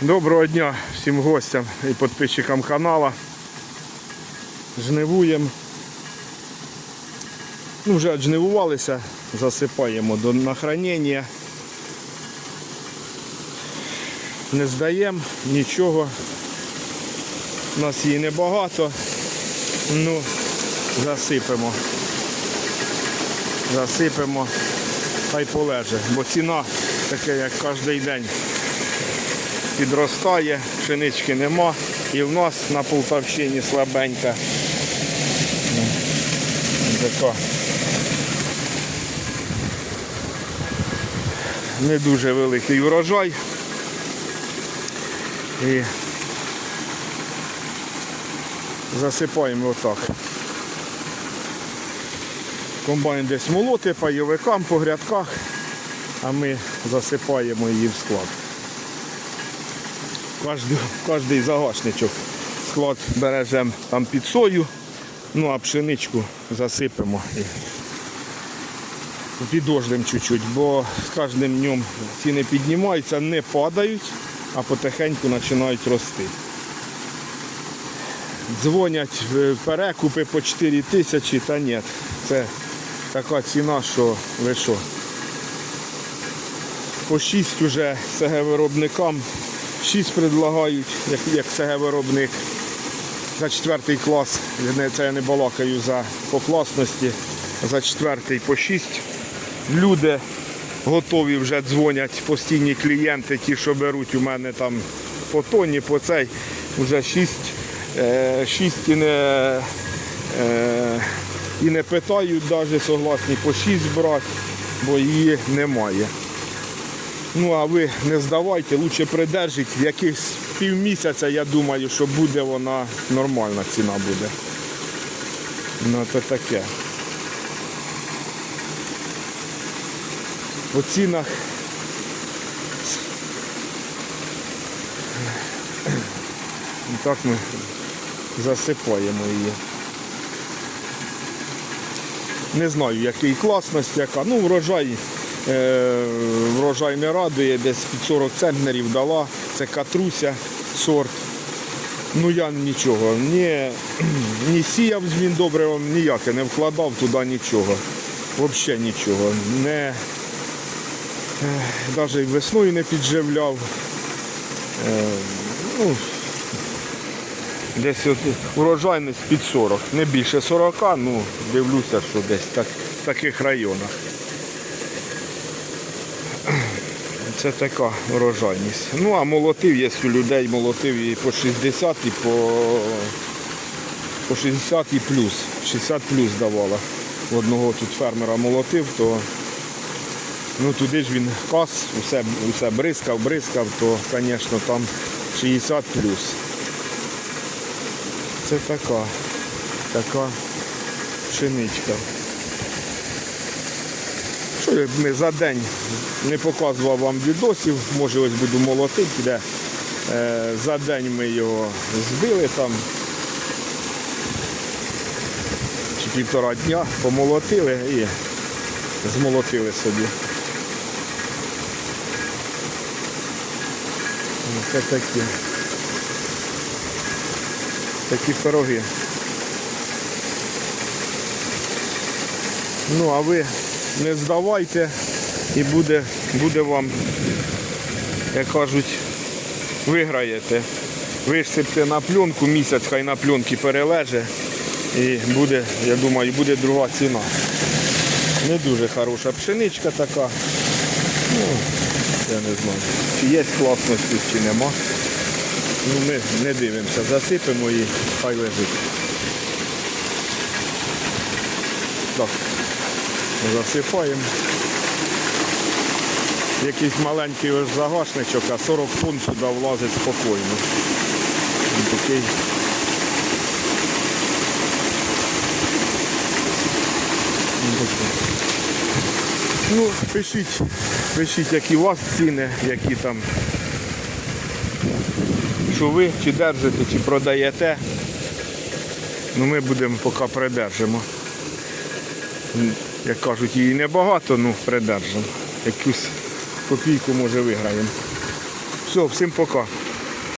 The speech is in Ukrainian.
Доброго дня всім гостям і підписчикам канала. Жнивуємо. Ну, вже отжнивувалися, засипаємо до на хранення. Не здаємо нічого. У нас її небагато. Ну, засипемо. Засипемо, хай полеже, бо ціна таке, як кожен день підростає, пшенички нема. І в нас на Полтавщині слабенька. Ну, Така. Не дуже великий врожай. І засипаємо отак. Комбайн десь молоти по явикам, по грядках, а ми засипаємо її в склад. Кожний, кожний загашничок склад бережемо там під сою, ну а пшеничку засипемо і підождемо чуть-чуть, бо з кожним днем ціни піднімаються, не падають, а потихеньку починають рости. Дзвонять перекупи по 4 тисячі, та ні, це така ціна, що ви що. По 6 уже СГ виробникам 6 предлагають, як, як СГ виробник. За четвертий клас, це я не балакаю за по класності, за четвертий по 6. Люди готові вже дзвонять, постійні клієнти, ті, що беруть у мене там по тонні, по цей, вже 6, е, 6 і не, е, і не питають навіть, согласні по 6 брати, бо її немає. Ну а ви не здавайте, лучше придержіть. Якихось півмісяця, я думаю, що буде вона нормальна ціна буде. Ну це таке. По цінах. Так ми засипаємо її. Не знаю, який класність, яка. Ну, врожай, врожай не радує, десь під 40 центнерів дала. Це катруся сорт. Ну я нічого. Ні, ні сіяв з міндобривом ніяке, не вкладав туди нічого. Взагалі нічого. Не, навіть весною не підживляв. Е, ну, Десь от урожайність під 40, не більше 40, ну дивлюся, що десь так, в таких районах. Це така урожайність. Ну а молотив є у людей, молотив і по 60, і по, по 60 і плюс. 60 плюс давала. Одного тут фермера молотив, то ну туди ж він кас, усе, усе бризкав, бризкав, то, звісно, там 60 плюс. Це така, така пшеничка. Ми за день не показував вам відосів, може ось буду молотити, де е, за день ми його збили там. Чи півтора дня помолотили і змолотили собі. Ну, Це таке такі пироги. Ну, а ви не здавайте і буде, буде вам, як кажуть, виграєте. Висипте на пленку, місяць хай на пленці перележе і буде, я думаю, буде друга ціна. Не дуже хороша пшеничка така. Ну, я не знаю, чи є класності, чи нема. Ну, ми не дивимося, засипемо і хай лежить. Так, засипаємо. Якийсь маленький ось загашничок, а 40 тонн сюди влазить спокійно. Такий. Ну, пишіть, пишіть, які у вас ціни, які там що ви чи держите, чи продаєте. Ну ми будемо поки придержимо. Як кажуть, її небагато, ну придержимо. Якусь копійку може виграємо. Все, всім пока.